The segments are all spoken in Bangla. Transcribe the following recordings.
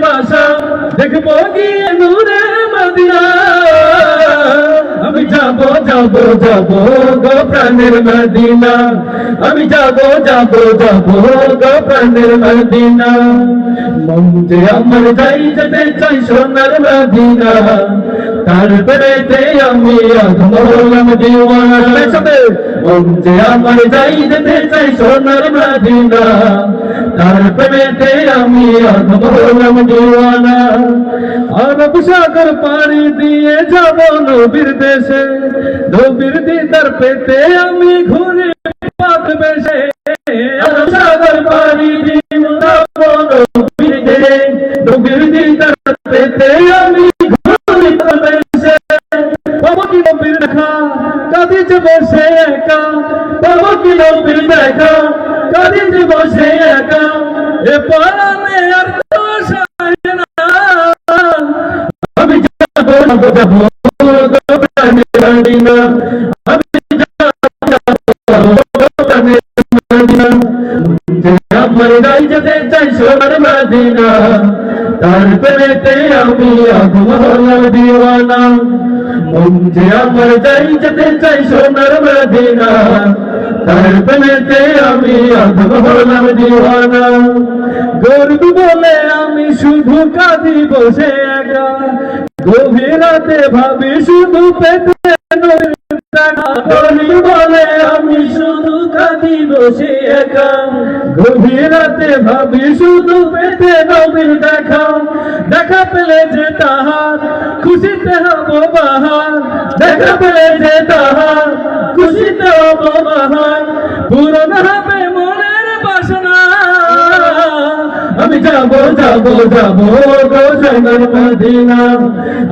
বাসা দেখব গিয়ে নূরে মদিনা? আমি যাব যাব যাব গো প্রাণের মদিনা। আমি যাব যাব যাব গো প্রাণের মদিনা। মন যে আমার যাই যেতে চাই সোনার মদিনা। তারপরেতে আমি আধমরলাম দিওয়ানা। মন আমার যাই যেতে চাই সোনার মদিনা। তারপরেতে আমি আধমরলাম দিওয়ানা আরব সাগর পাড়ি দিয়ে আমি সাগর পাড়ি দিয়ে পেতে আমি ঘুরে পাক বেশে। বাবা বসে একা। বাবা কি নবীর দেখা? বসে একা, এ পরানে আর না আমি যাব যাব গাই যেতে চাই সোনার মদিনা তার প্রেমেতে আমি দিওয়ানা মন যে আমার যাই যেতে চাই সোনার মদিনা আমি বলে আমি শুধু কাঁদি বসে একা। গভীর রাতে ভাবি শুধু পেতে। বলে আমি শুধু কাঁদি বসে একা। গভীর ভাবি শুধু পেতে নবীর দেখা। দেখা পেলে যে তাহার, খুশিতে হব বাহার। দেখা পেলে যে তাহার, খুশিতে হব বাহার। পূরণ হবে মনের বাসনা। আমি যাব যাব যাব গো সোনার মদিনা।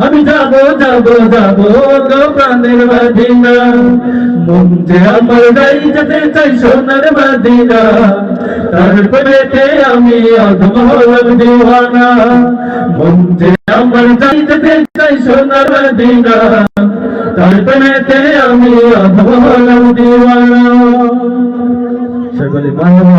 আমি যাব যাব যাব গো প্রাণের মদিনা। মন যে আমার যাই যেতে চাই সোনার মদিনা। তারপরেতে আমি অধম হলাম দিওয়ানা। মন যে আমার যাই যেতে চাই সোনার মদিনা। তারপরেতে আমি অধম হলাম দিওয়ানা সকলে বাংলা